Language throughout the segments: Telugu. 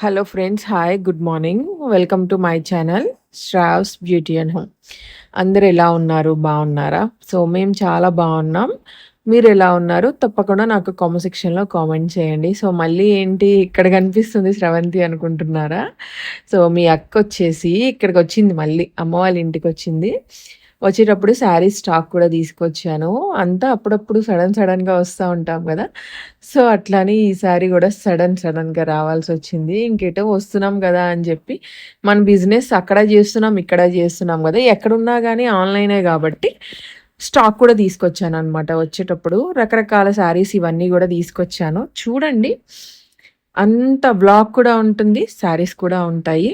Hello friends hi good morning welcome to my channel Shravs beauty and home అందరు ఎలా ఉన్నారు? బాగున్నారా? సో మేము చాలా బాగున్నాం. మీరు ఎలా ఉన్నారు? తప్పకుండా నాకు కామెంట్ సెక్షన్లో కామెంట్ చేయండి. సో మళ్ళీ ఏంటి? ఇక్కడ కనిపిస్తుంది శ్రవంతి అనుకుంటున్నారా? సో మీ అక్క వచ్చేసి ఇక్కడికి వచ్చింది మళ్ళీ. అమ్మ వాళ్ళ ఇంటికి వచ్చింది. వచ్చేటప్పుడు శారీ స్టాక్ కూడా తీసుకొచ్చాను. అంతా అప్పుడప్పుడు సడన్ సడన్గా వస్తూ ఉంటాం కదా. సో అట్లానే ఈసారి కూడా సడన్ సడన్గా రావాల్సి వచ్చింది. ఇంకేటో వస్తున్నాం కదా అని చెప్పి మన బిజినెస్ అక్కడ చేస్తున్నాం ఇక్కడ చేస్తున్నాం కదా. ఎక్కడున్నా కానీ ఆన్లైనే కాబట్టి స్టాక్ కూడా తీసుకొచ్చాను అనమాట వచ్చేటప్పుడు. రకరకాల శారీస్ ఇవన్నీ కూడా తీసుకొచ్చాను. చూడండి అంత బ్లాగ్ కూడా ఉంటుంది శారీస్ కూడా ఉంటాయి.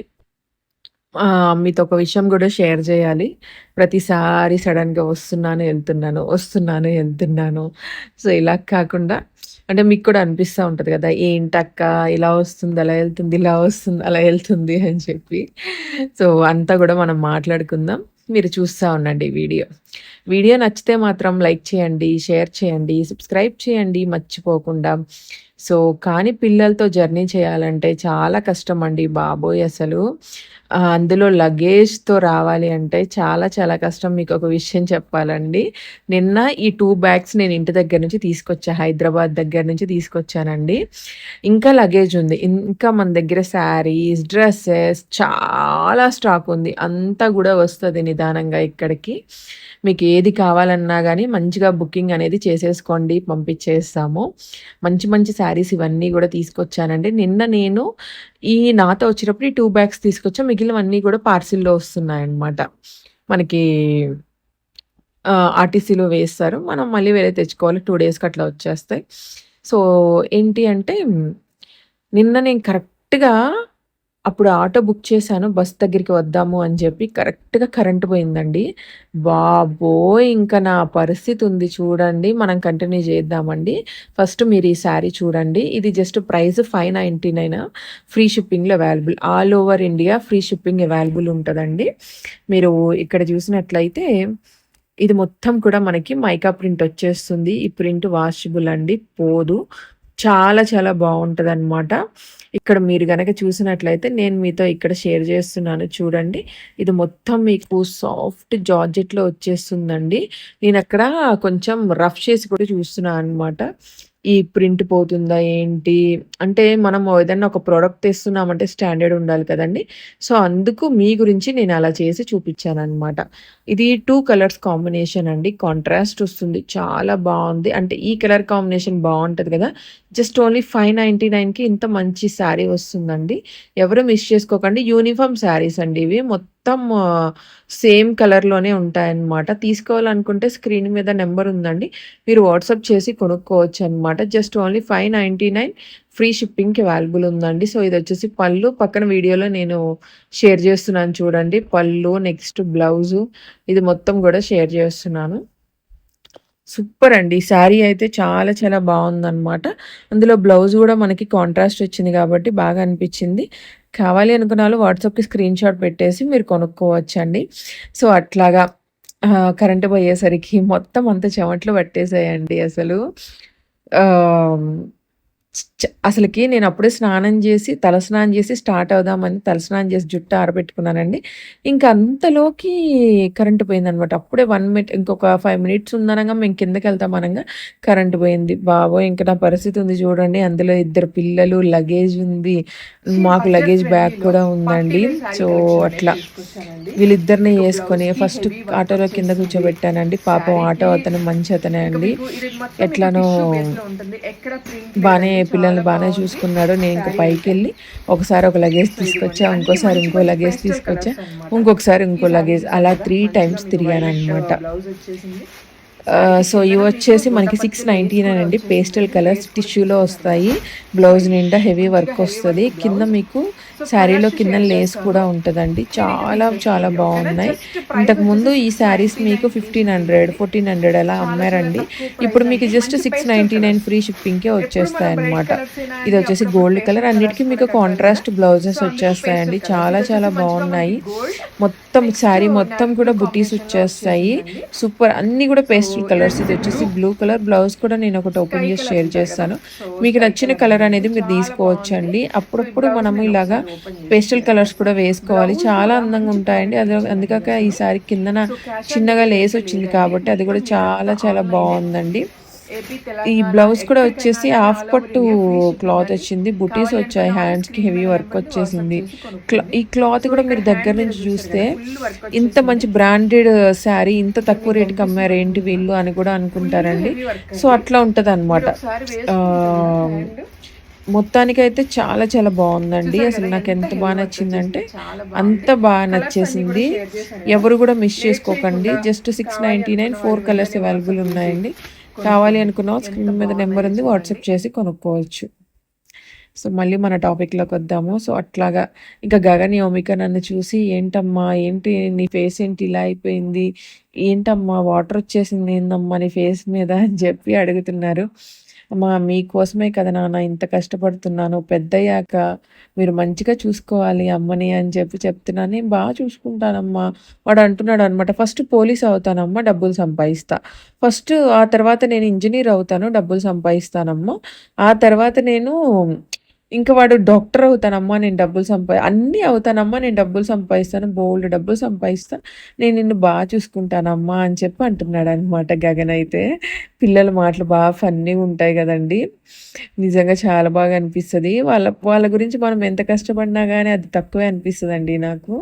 మీతో ఒక విషయం కూడా షేర్ చేయాలి. ప్రతిసారి సడన్గా వస్తున్నాను వెళ్తున్నాను వస్తున్నాను వెళ్తున్నాను. సో ఇలా కాకుండా అంటే మీకు కూడా అనిపిస్తూ ఉంటుంది కదా ఏంటక్క ఇలా వస్తుంది అలా వెళ్తుంది ఇలా వస్తుంది అలా వెళ్తుంది అని చెప్పి. సో అంతా కూడా మనం మాట్లాడుకుందాం. మీరు చూస్తూ ఉండండి వీడియో. వీడియో నచ్చితే మాత్రం లైక్ చేయండి షేర్ చేయండి సబ్స్క్రైబ్ చేయండి మర్చిపోకుండా. సో కానీ పిల్లలతో జర్నీ చేయాలంటే చాలా కష్టం అండి బాబోయ్ అసలు. అందులో లగేజ్తో రావాలి అంటే చాలా చాలా కష్టం. మీకు ఒక విషయం చెప్పాలండి. నిన్న ఈ టూ బ్యాగ్స్ నేను ఇంటి దగ్గర నుంచి తీసుకొచ్చా హైదరాబాద్ దగ్గర నుంచి తీసుకొచ్చానండి. ఇంకా లగేజ్ ఉంది. ఇంకా మన దగ్గర శారీస్ డ్రెస్సెస్ చాలా స్టాక్ ఉంది. అంతా కూడా వస్తుంది నిదానంగా ఇక్కడికి. మీకు ఏది కావాలన్నా కానీ మంచిగా బుకింగ్ అనేది చేసేసుకోండి పంపించేస్తాము. మంచి మంచి శారీస్ ఇవన్నీ కూడా తీసుకొచ్చానండి. నిన్న నేను ఈ నాతో వచ్చినప్పుడు ఈ టూ బ్యాగ్స్ తీసుకొచ్చా. మిగిలినవన్నీ కూడా పార్సిల్లో వస్తున్నాయన్నమాట. మనకి ఆర్టీసీలో వేస్తారు. మనం మళ్ళీ వేరే తెచ్చుకోవాలి. టూ డేస్కి అట్లా వచ్చేస్తాయి. సో ఏంటి అంటే నిన్న నేను కరెక్ట్గా అప్పుడు ఆటో బుక్ చేశాను బస్ దగ్గరికి వద్దాము అని చెప్పి కరెక్ట్‌గా కరెంట్ పోయిందండి. బాబోయ్! ఇంకా నా పరిస్థితి ఉంది చూడండి. మనం కంటిన్యూ చేద్దామండి. ఫస్ట్ మీరు ఈ శారీ చూడండి. ఇది జస్ట్ ప్రైస్ నైన్ ఫ్రీ షిప్పింగ్‌లో available. All over India free shipping available ఉంటుందండి మీరు ఇక్కడ చూసినట్లయితే ఇది మొత్తం కూడా మనకి మైకా ప్రింట్ వచ్చేస్తుంది. ఈ ప్రింట్ వాషబుల్ అండి. పోదు. చాలా చాలా బాగుంటుంది అనమాట ఇక్కడ మీరు కనుక చూసినట్లయితే నేను మీతో ఇక్కడ షేర్ చేస్తున్నాను చూడండి. ఇది మొత్తం మీకు సాఫ్ట్ జార్జెట్‌లో వచ్చేస్తుందండి. నేను అక్కడ కొంచెం రఫ్ చేసి కూడా చూస్తున్నాను అనమాట. ఈ ప్రింట్ పోతుందా ఏంటి? అంటే మనం ఏదైనా ఒక ప్రోడక్ట్ తెస్తున్నామంటే స్టాండర్డ్ ఉండాలి కదండీ! సో, అందుకు మీ గురించి నేను అలా చేసి చూపించాను అనమాట ఇది టూ కలర్స్ కాంబినేషన్ అండి. కాంట్రాస్ట్ వస్తుంది. చాలా బాగుంది అంటే ఈ కలర్ కాంబినేషన్ బాగుంటుంది కదా! జస్ట్ ఓన్లీ ఫైవ్ నైంటీ నైన్కి ఇంత మంచి శారీ వస్తుందండి. ఎవరు మిస్ చేసుకోకండి. యూనిఫామ్ శారీస్ అండి ఇవి. మొత్తం మొత్తం సేమ్ కలర్‌లోనే ఉంటాయన్నమాట. తీసుకోవాలనుకుంటే స్క్రీన్ మీద నెంబర్ ఉందండి. మీరు వాట్సాప్ చేసి కొనుక్కోవచ్చు అనమాట just only five ninety nine free షిప్పింగ్‌కి available ఉందండి. సో, ఇది వచ్చేసి పళ్ళు. పక్కన వీడియోలో నేను షేర్ చేస్తున్నాను చూడండి. పళ్ళు, నెక్స్ట్ బ్లౌజు ఇది మొత్తం కూడా షేర్ చేస్తున్నాను. సూపర్ అండి. శారీ అయితే చాలా చాలా బాగుందన్నమాట అందులో బ్లౌజ్ కూడా మనకి కాంట్రాస్ట్ వచ్చింది కాబట్టి బాగా అనిపించింది కావాలి అనుకున్న వాళ్ళు వాట్సాప్‌కి స్క్రీన్ షాట్ పెట్టేసి మీరు కొనుక్కోవచ్చండి. సో, అట్లాగా కరెంట్ పోయేసరికి మొత్తం అంతా చెమట్లు పట్టేసాయండి అసలు. అసలుకి నేను అప్పుడే స్నానం చేసి, తలస్నానం చేసి స్టార్ట్ అవుదామని తలస్నానం చేసి జుట్టు ఆరబెట్టుకున్నానండి. ఇంక అంతలోకి కరెంట్ పోయిందనమాట. అప్పుడే వన్ మినిట్ ఇంకొక ఫైవ్ మినిట్స్ ఉందనంగా మేము కిందకెళ్తాం అనంగా కరెంట్ పోయింది. బాబోయ్! ఇంక నా పరిస్థితి ఉంది చూడండి. అందులో ఇద్దరు పిల్లలు, లగేజ్ ఉంది. మాకు లగేజ్ బ్యాగ్ కూడా ఉందండి. సో, అట్లా వీళ్ళిద్దరిని వేసుకొని ఫస్ట్ ఆటోలో కింద కూర్చోబెట్టానండి. పాపం ఆటో అతను మంచి అతనే అండి. ఎట్లానో బానే పిల్లల్ని బాగానే చూసుకున్నాడు. నేను ఇంకా పైకి వెళ్ళి ఒకసారి ఒక లగేజ్ తీసుకొచ్చా ఇంకోసారి ఇంకో లగేజ్ తీసుకొచ్చా ఇంకొకసారి ఇంకో లగేజ్ అలా త్రీ టైమ్స్ తిరిగాను అనమాట సో ఇవి వచ్చేసి మనకి సిక్స్ నైంటీన్ నైన్ అండి. పేస్టల్ కలర్స్ టిష్యూలో వస్తాయి. బ్లౌజ్ నిండా హెవీ వర్క్ వస్తుంది. కింద మీకు శారీలో కింద లేస్ కూడా ఉంటుందండి. చాలా చాలా బాగున్నాయి. ఇంతకుముందు ఈ శారీస్ మీకు ఫిఫ్టీన్ హండ్రెడ్ ఫోర్టీన్ హండ్రెడ్ అలా అమ్మారండి. ఇప్పుడు మీకు just six ninety nine free షిప్పింగ్కే వచ్చేస్తాయి అనమాట ఇది వచ్చేసి గోల్డ్ కలర్ అన్నిటికీ మీకు కాంట్రాస్ట్ బ్లౌజెస్ వచ్చేస్తాయండి చాలా చాలా బాగున్నాయి. మొత్తం శారీ మొత్తం కూడా బుటీస్ వచ్చేస్తాయి. సూపర్ అన్నీ కూడా పేస్ట్ పేస్టల్ కలర్స్ ఇది వచ్చేసి బ్లూ కలర్ బ్లౌజ్ కూడా నేను ఒకటి ఓపెన్ చేసి షేర్ చేస్తాను. మీకు నచ్చిన కలర్ అనేది మీరు తీసుకోవచ్చండి. అప్పుడప్పుడు మనము ఇలాగా పేస్టల్ కలర్స్ కూడా వేసుకోవాలి. చాలా అందంగా ఉంటాయండి. అది అందుకాక ఈసారి కిందన చిన్నగా లేస్ వచ్చింది కాబట్టి అది కూడా చాలా చాలా బాగుందండి. ఈ బ్లౌజ్ కూడా వచ్చేసి హాఫ్ పట్టు క్లాత్ వచ్చింది. బుటీస్ వచ్చాయి. హ్యాండ్స్కి హెవీ వర్క్ వచ్చేసింది. క్లా- ఈ క్లాత్ కూడా మీరు దగ్గర నుంచి చూస్తే ఇంత మంచి బ్రాండెడ్ శారీ ఇంత తక్కువ రేటుకి అమ్మారు ఏంటి వీళ్ళు అని కూడా అనుకుంటారండి. సో అట్లా ఉంటది అనమాట మొత్తానికైతే చాలా చాలా బాగుందండి. అసలు నాకు ఎంత బాగా నచ్చిందంటే అంత బాగా నచ్చేసింది. ఎవరు కూడా మిస్ చేసుకోకండి. Just six ninety nine four colours available ఉన్నాయండి. కావాలి అనుకున్న స్క్రీన్ మీద నెంబర్ ఉంది వాట్సాప్ చేసి కొనుక్కోవచ్చు. సో మళ్ళీ మన టాపిక్లోకి వద్దాము. సో అట్లాగా ఇంకా గగన్ యోమిక నన్ను చూసి ఏంటమ్మా ఏంటి నీ ఫేస్ ఏంటి? ఇలా అయిపోయింది. ఏంటమ్మా వాటర్ వచ్చేసింది. ఏందమ్మా నీ ఫేస్ మీద? అని చెప్పి అడుగుతున్నారు. అమ్మా మీకోసమే కదా నాన్న ఇంత కష్టపడుతున్నాను. పెద్దయ్యాక మీరు మంచిగా చూసుకోవాలి అమ్మని అని చెప్పి చెప్తున్నాను నేను బాగా చూసుకుంటానమ్మా. వాడు అంటున్నాడు అనమాట ఫస్ట్ పోలీస్ అవుతానమ్మా డబ్బులు సంపాదిస్తా. ఫస్ట్ ఆ తర్వాత నేను ఇంజనీర్ అవుతాను డబ్బులు సంపాదిస్తానమ్మా. ఆ తర్వాత నేను ఇంకా వాడు డాక్టర్ అవుతానమ్మా నేను డబ్బులు సంపా అన్నీ అవుతానమ్మా నేను డబ్బులు సంపాదిస్తాను బోల్డ్ డబ్బులు సంపాదిస్తాను నేను నిన్ను బాగా చూసుకుంటానమ్మా అని చెప్పి అంటున్నాడు అనమాట గగన్ అయితే. పిల్లల మాటలు బాగా ఫన్నీ ఉంటాయి కదండి. నిజంగా చాలా బాగా అనిపిస్తుంది. వాళ్ళ వాళ్ళ గురించి మనం ఎంత కష్టపడినా కానీ అది తక్కువే అనిపిస్తుందండి నాకు.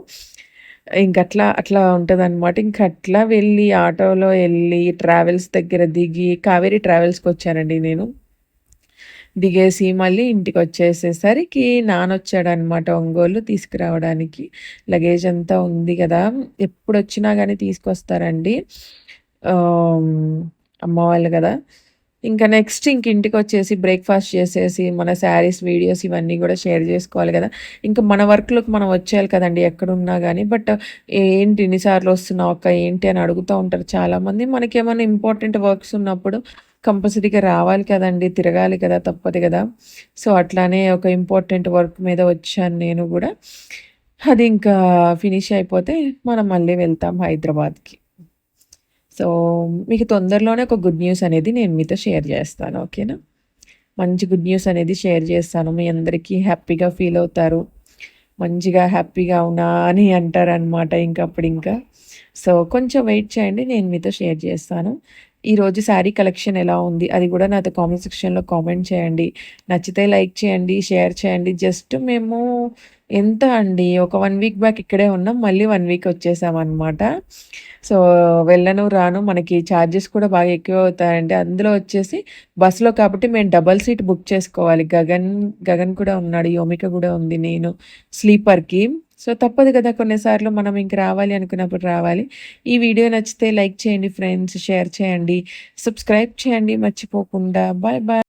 ఇంకట్లా అట్లా ఉంటుంది అనమాట ఇంక అట్లా వెళ్ళి ఆటోలో వెళ్ళి ట్రావెల్స్ దగ్గర దిగి కావేరీ ట్రావెల్స్కి వచ్చానండి నేను. దిగేసి మళ్ళీ ఇంటికి వచ్చేసేసరికి నానొచ్చాడనమాట ఒంగోలు తీసుకురావడానికి. లగేజ్ అంతా ఉంది కదా. ఎప్పుడు వచ్చినా కానీ తీసుకొస్తారండి. అమ్మ వాళ్ళు కదా. ఇంకా నెక్స్ట్ ఇంక ఇంటికి వచ్చేసి బ్రేక్ఫాస్ట్ చేసేసి మన శారీస్ వీడియోస్ ఇవన్నీ కూడా షేర్ చేసుకోవాలి కదా. ఇంకా మన వర్క్లోకి మనం వచ్చేయాలి కదండి ఎక్కడున్నా కానీ బట్ ఏంటి ఎన్నిసార్లు వస్తున్నావు అక్క ఏంటి అని అడుగుతూ ఉంటారు చాలామంది. మనకి ఏమైనా ఇంపార్టెంట్ వర్క్స్ ఉన్నప్పుడు కంపల్సరీగా రావాలి కదండి తిరగాలి కదా తప్పదు కదా. సో అట్లానే ఒక ఇంపార్టెంట్ వర్క్ మీద వచ్చాను నేను కూడా. అది ఇంకా ఫినిష్ అయిపోతే మనం మళ్ళీ వెళ్తాం హైదరాబాద్కి. సో మీకు తొందరలోనే ఒక గుడ్ న్యూస్ అనేది నేను మీతో షేర్ చేస్తాను ఓకేనా మంచి గుడ్ న్యూస్ అనేది షేర్ చేస్తాను. మీ అందరికీ హ్యాపీగా ఫీల్ అవుతారు. మంచిగా హ్యాపీగా అవునా అని అంటారు అనమాట ఇంకా అప్పుడు ఇంకా సో కొంచెం వెయిట్ చేయండి నేను మీతో షేర్ చేస్తాను. ఈరోజు శారీ కలెక్షన్ ఎలా ఉంది? అది కూడా నాతో కామెంట్ సెక్షన్లో కామెంట్ చేయండి. నచ్చితే లైక్ చేయండి షేర్ చేయండి. జస్ట్ మేము ఎంత అండి? ఒక వన్ వీక్ బ్యాక్ ఇక్కడే ఉన్నాం. మళ్ళీ వన్ వీక్ వచ్చేసాం అనమాట సో వెళ్ళను రాను. మనకి ఛార్జెస్ కూడా బాగా ఎక్కువ అవుతాయండి. అందులో వచ్చేసి బస్సులో కాబట్టి మేము డబల్ సీట్ బుక్ చేసుకోవాలి. గగన్ గగన్ కూడా ఉన్నాడు యోమిక కూడా ఉంది నేను స్లీపర్కి సో తప్పదు కదా కొన్నిసార్లు మనం ఇంక రావాలి అనుకున్నప్పుడు రావాలి. ఈ వీడియో నచ్చితే లైక్ చేయండి ఫ్రెండ్స్ షేర్ చేయండి సబ్స్క్రైబ్ చేయండి మర్చిపోకుండా. Bye bye.